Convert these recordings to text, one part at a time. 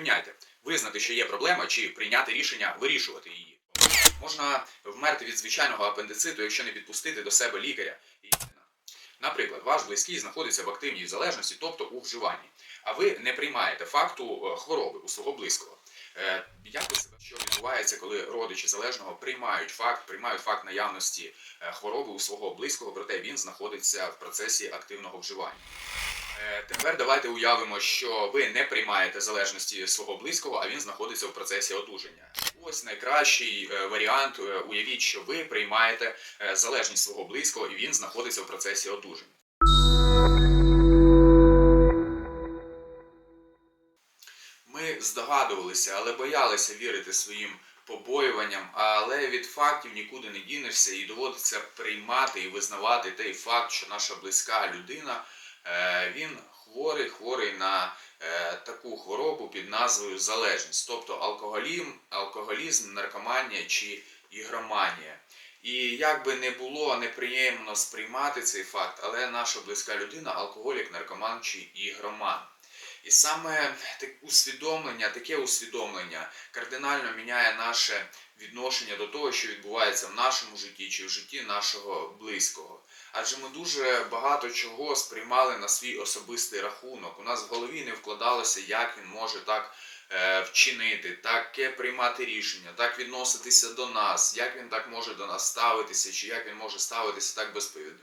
Порівняйте, визнати, що є проблема, чи прийняти рішення вирішувати її. Можна вмерти від звичайного апендициту, якщо не підпустити до себе лікаря. Наприклад, ваш близький знаходиться в активній залежності, тобто у вживанні, а ви не приймаєте факту е, хвороби у свого близького. Е, Як ви себе що відбувається, коли родичі залежного приймають факт, приймають факт наявності е, хвороби у свого близького, проте він знаходиться в процесі активного вживання. Е, Тепер давайте уявимо, що ви не приймаєте залежності свого близького, а він знаходиться в процесі одужання. Ось найкращий е, варіант. Е, Уявіть, що ви приймаєте залежність свого близького, і він знаходиться в процесі одужання. Ми здогадувалися, але боялися вірити своїм побоюванням, але від фактів нікуди не дінешся і доводиться приймати і визнавати той факт, що наша близька людина він хворий, хворий на е, таку хворобу під назвою залежність, тобто алкоголізм, алкоголізм, наркоманія чи ігроманія. І як би не було неприємно сприймати цей факт, але наша близька людина алкоголік, наркоман чи ігроман. І саме усвідомлення, таке усвідомлення кардинально міняє наше відношення до того, що відбувається в нашому житті чи в житті нашого близького. Адже ми дуже багато чого сприймали на свій особистий рахунок. У нас в голові не вкладалося, як він може так е, вчинити, таке приймати рішення, так відноситися до нас, як він так може до нас ставитися, чи як він може ставитися так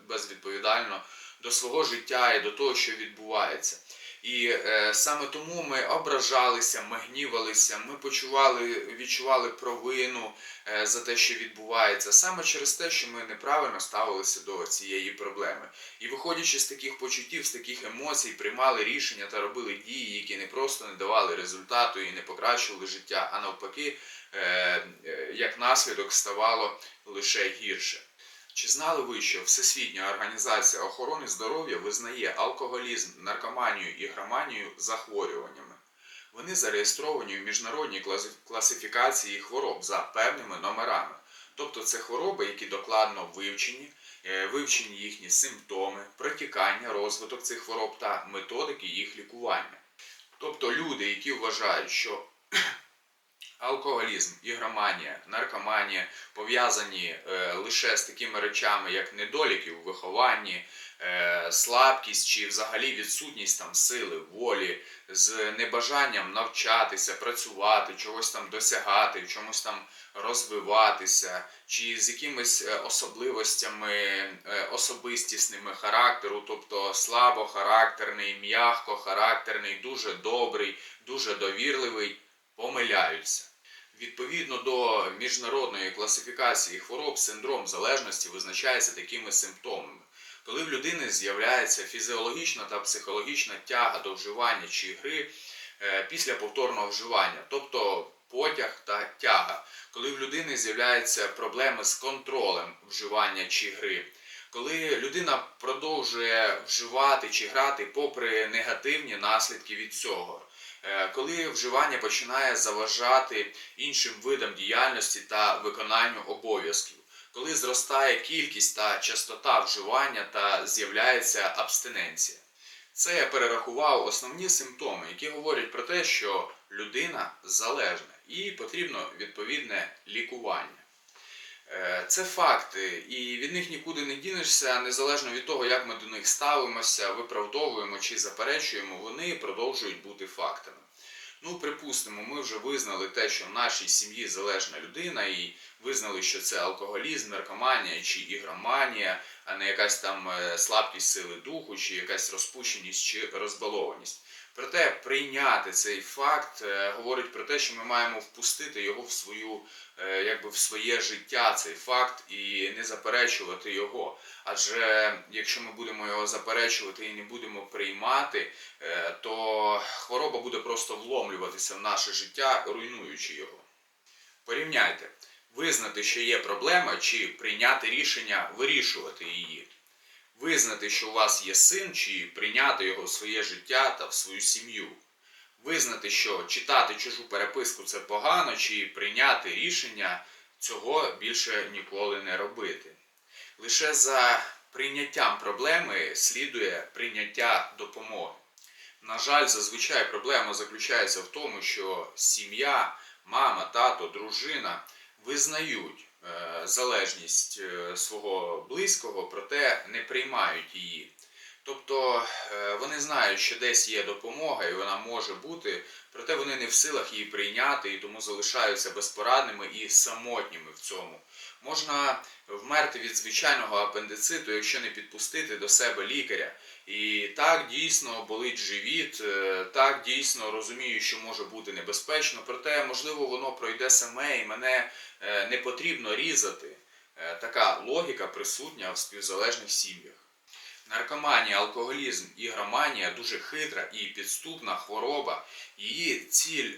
безвідповідально до свого життя і до того, що відбувається. І е, саме тому ми ображалися, ми гнівалися, ми почували, відчували провину е, за те, що відбувається, саме через те, що ми неправильно ставилися до цієї проблеми. І виходячи з таких почуттів, з таких емоцій, приймали рішення та робили дії, які не просто не давали результату і не покращували життя, а навпаки, е, е, як наслідок ставало лише гірше. Чи знали ви, що Всесвітня організація охорони здоров'я визнає алкоголізм, наркоманію і громанію захворюваннями? Вони зареєстровані в міжнародній класифікації хвороб за певними номерами. Тобто це хвороби, які докладно вивчені, е, вивчені їхні симптоми, протікання, розвиток цих хвороб та методики їх лікування. Тобто люди, які вважають, що алкоголізм, ігроманія, наркоманія пов'язані е, лише з такими речами, як недоліки у вихованні, е, слабкість чи взагалі відсутність там сили, волі, з небажанням навчатися, працювати, чогось там досягати, в чомусь там розвиватися, чи з якимись е, особливостями е, особистісними характеру, тобто слабохарактерний, м'ягкохарактерний, дуже добрий, дуже довірливий, помиляються. Відповідно до міжнародної класифікації хвороб, синдром залежності визначається такими симптомами. Коли в людини з'являється фізіологічна та психологічна тяга до вживання чи гри е, після повторного вживання, тобто потяг та тяга, коли в людини з'являються проблеми з контролем вживання чи гри, коли людина продовжує вживати чи грати попри негативні наслідки від цього. Е, Коли вживання починає заважати іншим видам діяльності та виконанню обов'язків, коли зростає кількість та частота вживання та з'являється абстиненція. Це я перерахував основні симптоми, які говорять про те, що людина залежна і потрібно відповідне лікування. Е, Це факти, і від них нікуди не дінешся, незалежно від того, як ми до них ставимося, виправдовуємо чи заперечуємо, вони продовжують бути фактами. Ну, припустимо, ми вже визнали те, що в нашій сім'ї залежна людина, і визнали, що це алкоголізм, наркоманія чи ігроманія, а не якась там е, слабкість сили духу, чи якась розпущеність чи розбалованість. Проте прийняти цей факт е, говорить про те, що ми маємо впустити його в свою, е, якби в своє життя, цей факт, і не заперечувати його. Адже якщо ми будемо його заперечувати і не будемо приймати, е, то хвороба буде просто вломлюватися в наше життя, руйнуючи його. Порівняйте, визнати, що є проблема, чи прийняти рішення вирішувати її. Визнати, що у вас є син, чи прийняти його в своє життя та в свою сім'ю. Визнати, що читати чужу переписку це погано, чи прийняти рішення цього більше ніколи не робити. Лише за прийняттям проблеми слідує прийняття допомоги. На жаль, зазвичай проблема заключається в тому, що сім'я, мама, тато, дружина визнають залежність е, свого близького, проте не приймають її. Тобто е, вони знають, що десь є допомога і вона може бути, проте вони не в силах її прийняти і тому залишаються безпорадними і самотніми в цьому. Можна вмерти від звичайного апендициту, якщо не підпустити до себе лікаря. І так дійсно болить живіт, е, так дійсно розумію, що може бути небезпечно, проте можливо воно пройде саме і мене е, не потрібно різати. Е, Така логіка присутня в співзалежних сім'ях. Наркоманія, алкоголізм, ігроманія дуже хитра і підступна хвороба. Її ціль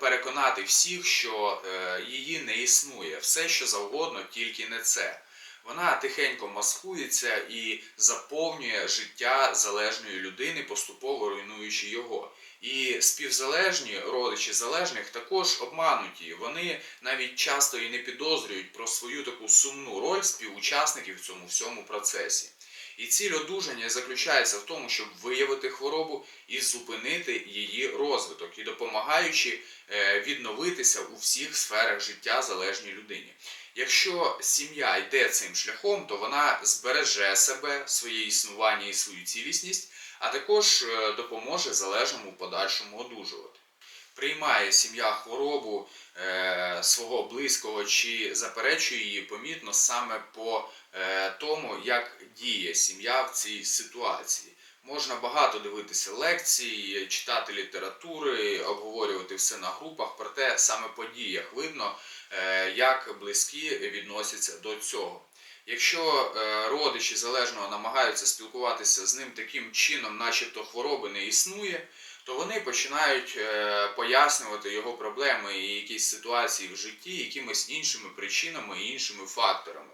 переконати всіх, що її не існує. Все, що завгодно, тільки не це. Вона тихенько маскується і заповнює життя залежної людини, поступово руйнуючи його. І співзалежні родичі залежних також обмануті. Вони навіть часто і не підозрюють про свою таку сумну роль співучасників в цьому всьому процесі. І ціль одужання заключається в тому, щоб виявити хворобу і зупинити її розвиток, і допомагаючи е, відновитися у всіх сферах життя залежній людині. Якщо сім'я йде цим шляхом, то вона збереже себе, своє існування і свою цілісність, а також е, допоможе залежному подальшому одужувати. Приймає сім'я хворобу е, свого близького чи заперечує її помітно саме по е, тому, як діє сім'я в цій ситуації. Можна багато дивитися лекцій, читати літератури, обговорювати все на групах, проте саме по діях видно, е, як близькі відносяться до цього. Якщо е, родичі залежного намагаються спілкуватися з ним таким чином, начебто хвороби не існує, то вони починають е, пояснювати його проблеми і якісь ситуації в житті якимись іншими причинами і іншими факторами.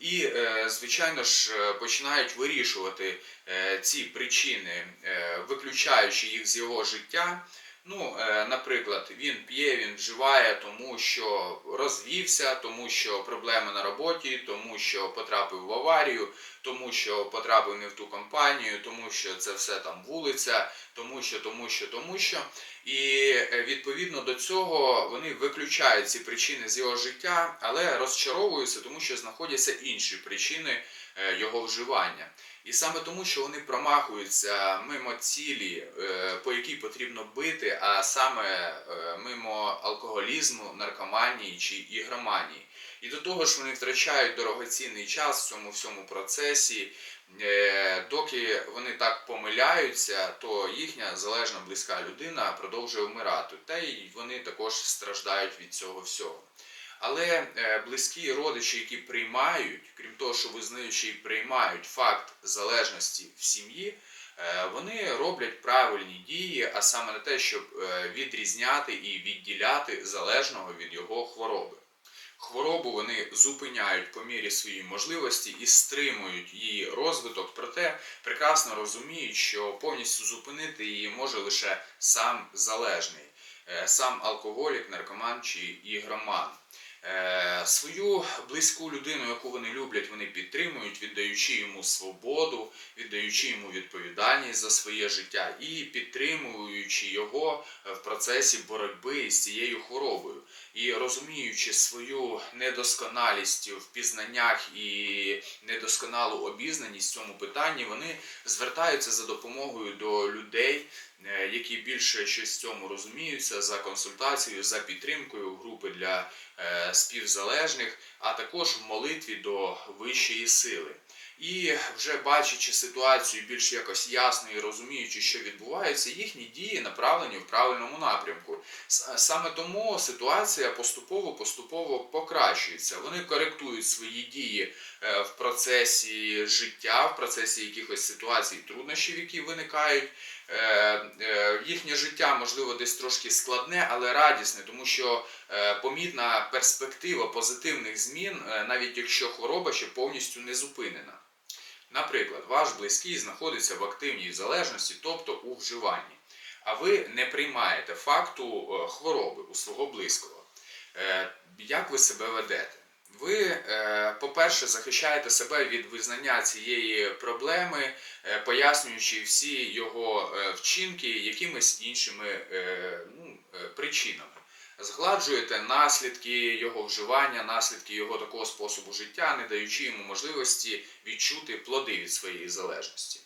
І, е, звичайно ж, е, починають вирішувати ці причини, виключаючи їх з його життя. Ну, е, наприклад, він п'є, він вживає, тому що розвівся, тому що проблеми на роботі, тому що потрапив в аварію, тому що потрапив не в ту компанію, тому що це все там вулиця, тому що, тому що, тому що. І е, відповідно до цього вони виключають ці причини з його життя, але розчаровуються, тому що знаходяться інші причини його вживання. І саме тому, що вони промахуються мимо цілі, е, по якій потрібно бити, а саме е, мимо алкоголізму, наркоманії чи ігроманії. І до того ж вони втрачають дорогоцінний час в цьому всьому процесі. Е, Доки вони так помиляються, то їхня залежна близька людина продовжує вмирати. Та й вони також страждають від цього всього. Але е, близькі родичі, які приймають, крім того, що визнаючи і приймають факт залежності в сім'ї, е, вони роблять правильні дії, а саме на те, щоб е, відрізняти і відділяти залежного від його хвороби. Хворобу вони зупиняють по мірі своєї можливості і стримують її розвиток, проте прекрасно розуміють, що повністю зупинити її може лише сам залежний, сам алкоголік, наркоман чи ігроман. Е, Свою близьку людину, яку вони люблять, вони підтримують, віддаючи йому свободу, віддаючи йому відповідальність за своє життя і підтримуючи його е, в процесі боротьби з цією хворобою. І розуміючи свою недосконалість в пізнаннях і недосконалу обізнаність в цьому питанні, вони звертаються за допомогою до людей, які більше щось в цьому розуміються, за консультацією, за підтримкою групи для е, співзалежних, а також в молитві до вищої сили. І вже бачачи ситуацію більш якось ясно і розуміючи, що відбувається, їхні дії направлені в правильному напрямку. Саме тому ситуація поступово поступово покращується. Вони коректують свої дії е, в процесі життя, в процесі якихось ситуацій, труднощів, які виникають. Е, е, Їхнє життя можливо десь трошки складне, але радісне, тому що е, помітна перспектива позитивних змін, навіть якщо хвороба ще повністю не зупинена. Наприклад, ваш близький знаходиться в активній залежності, тобто у вживанні, а ви не приймаєте факту хвороби у свого близького. Як ви себе ведете? Ви, е, по-перше, захищаєте себе від визнання цієї проблеми, е, пояснюючи всі його е, вчинки якимись іншими ну, причинами. Згладжуєте наслідки його вживання, наслідки його такого способу життя, не даючи йому можливості відчути плоди від своєї залежності.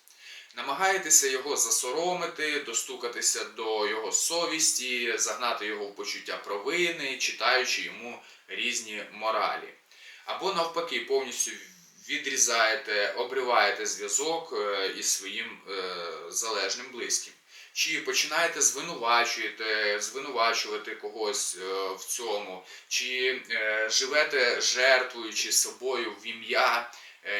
Намагаєтеся його засоромити, достукатися до його совісті, загнати його в почуття провини, читаючи йому різні моралі. Або навпаки, повністю відрізаєте, обриваєте зв'язок е, із своїм е, залежним близьким. Чи починаєте звинувачуєте, звинувачувати когось е, в цьому, чи живете жертвуючи собою в ім'я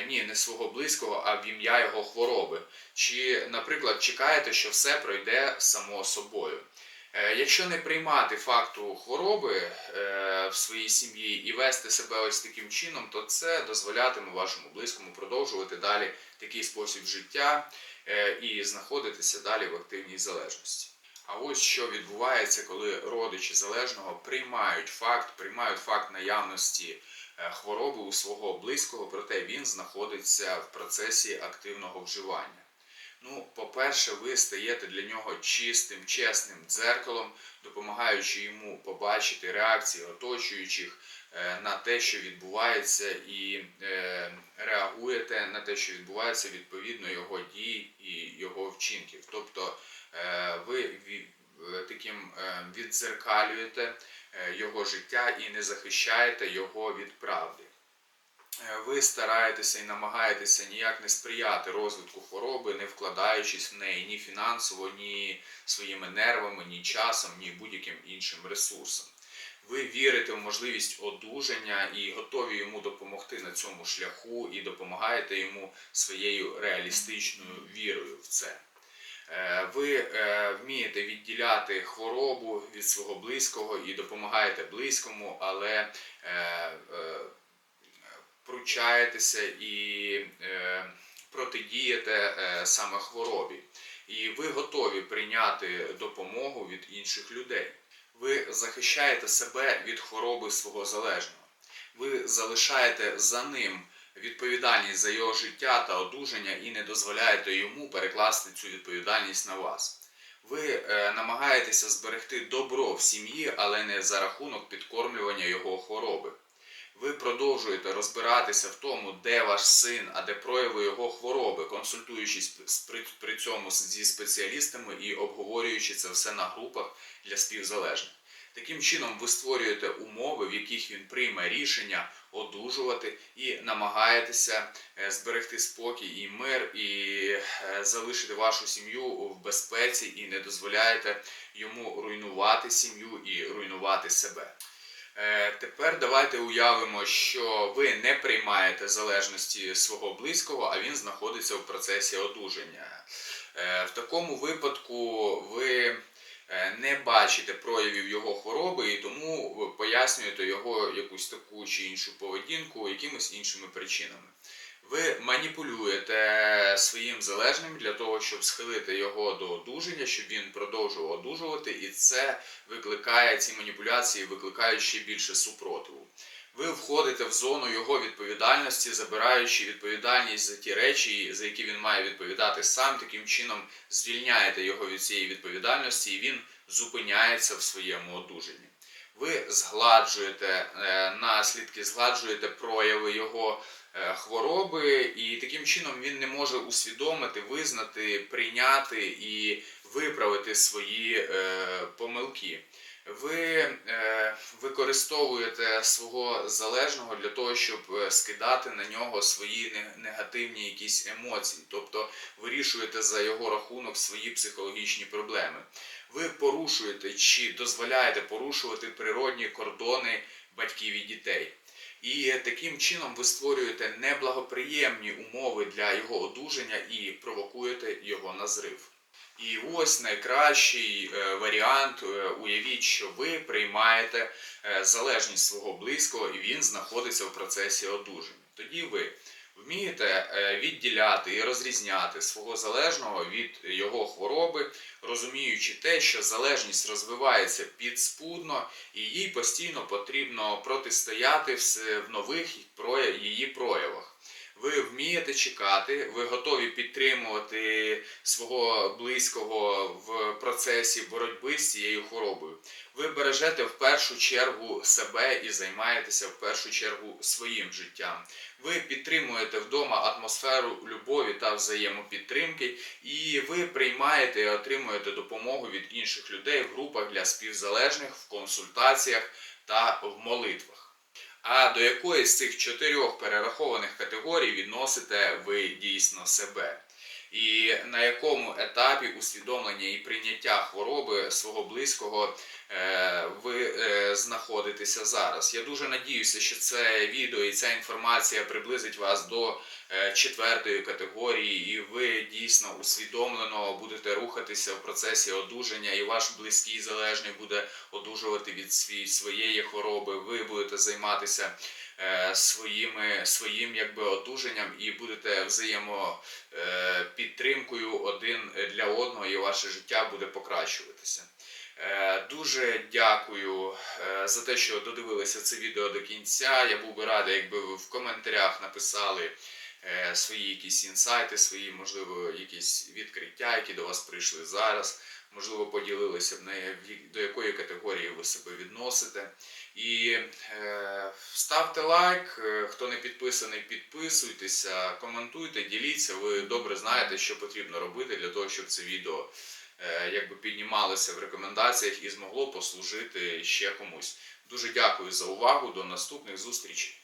ні, не свого близького, а в ім'я його хвороби. Чи, наприклад, чекаєте, що все пройде само собою. Е, Якщо не приймати факту хвороби е, в своїй сім'ї і вести себе ось таким чином, то це дозволятиме вашому близькому продовжувати далі такий спосіб життя е, і знаходитися далі в активній залежності. А ось що відбувається, коли родичі залежного приймають факт, приймають факт наявності хвороби у свого близького, проте він знаходиться в процесі активного вживання. Ну, по-перше, ви стаєте для нього чистим, чесним дзеркалом, допомагаючи йому побачити реакції оточуючих е, на те, що відбувається, і е, реагуєте на те, що відбувається відповідно його дій і його вчинків. Тобто е, ви таким віддзеркалюєте його життя і не захищаєте його від правди. Е, Ви стараєтеся і намагаєтеся ніяк не сприяти розвитку хвороби, не вкладаючись в неї ні фінансово, ні своїми нервами, ні часом, ні будь-яким іншим ресурсом. Ви вірите в можливість одужання і готові йому допомогти на цьому шляху, і допомагаєте йому своєю реалістичною вірою в це. Е, Ви е, вмієте відділяти хворобу від свого близького і допомагаєте близькому, але пручаєтеся і е, протидієте е, саме хворобі. І ви готові прийняти допомогу від інших людей. Ви захищаєте себе від хвороби свого залежного. Ви залишаєте за ним відповідальність за його життя та одужання і не дозволяєте йому перекласти цю відповідальність на вас. Ви е, намагаєтеся зберегти добро в сім'ї, але не за рахунок підкормлювання його хвороби. Ви продовжуєте розбиратися в тому, де ваш син, а де прояви його хвороби, консультуючись при цьому зі спеціалістами і обговорюючи це все на групах для співзалежних. Таким чином, ви створюєте умови, в яких він прийме рішення одужувати і намагаєтеся е, зберегти спокій і мир, і е, залишити вашу сім'ю в безпеці, і не дозволяєте йому руйнувати сім'ю і руйнувати себе. Е, Тепер давайте уявимо, що ви не приймаєте залежності свого близького, а він знаходиться в процесі одужання. Е, В такому випадку ви е, не бачите проявів його хвороби і тому пояснюєте його якусь таку чи іншу поведінку якимись іншими причинами. Ви маніпулюєте своїм залежним для того, щоб схилити його до одужання, щоб він продовжував одужувати, і це викликає ці маніпуляції, викликають ще більше супротиву. Ви входите в зону його відповідальності, забираючи відповідальність за ті речі, за які він має відповідати сам. Таким чином звільняєте його від цієї відповідальності, і він зупиняється в своєму одужанні. Ви згладжуєте е, наслідки, згладжуєте прояви його хвороби, і таким чином він не може усвідомити, визнати, прийняти і виправити свої е, помилки. Ви е, використовуєте свого залежного для того, щоб е, скидати на нього свої негативні якісь емоції, тобто вирішуєте за його рахунок свої психологічні проблеми. Ви порушуєте чи дозволяєте порушувати природні кордони батьків і дітей. І таким чином ви створюєте неблагоприємні умови для його одужання і провокуєте його на зрив. І ось найкращий е, варіант. е, Уявіть, що ви приймаєте е, залежність свого близького, і він знаходиться в процесі одужання. Тоді ви Вмієте е, відділяти і розрізняти свого залежного від його хвороби, розуміючи те, що залежність розвивається підспудно і їй постійно потрібно протистояти в нових її проявах. Ви вмієте чекати, ви готові підтримувати свого близького в процесі боротьби з цією хворобою. Ви бережете в першу чергу себе і займаєтеся в першу чергу своїм життям. Ви підтримуєте вдома атмосферу любові та взаємопідтримки, і ви приймаєте і отримуєте допомогу від інших людей в групах для співзалежних, в консультаціях та в молитвах. А до якої з цих чотирьох перерахованих категорій відносите ви дійсно себе? І на якому етапі усвідомлення і прийняття хвороби свого близького ви е, знаходитеся зараз? Я дуже надіюся, що це відео і ця інформація приблизить вас до е, четвертої категорії, і ви дійсно усвідомлено будете рухатися в процесі одужання, і ваш близький залежний буде одужувати від свій, своєї хвороби. Ви будете займатися е, своїми, своїм якби одужанням і будете взаємо е, один для одного, і ваше життя буде покращуватися. Е, Дуже дякую е, за те, що додивилися це відео до кінця. Я був би радий, якби ви в коментарях написали е, свої якісь інсайти, свої, можливо, якісь відкриття, які до вас прийшли зараз. Можливо, поділилися б до якої категорії ви себе відносите. І е, ставте лайк. Хто не підписаний, підписуйтеся, коментуйте, діліться. Ви добре знаєте, що потрібно робити для того, щоб це відео якби піднімалося в рекомендаціях і змогло послужити ще комусь. Дуже дякую за увагу. До наступних зустрічей.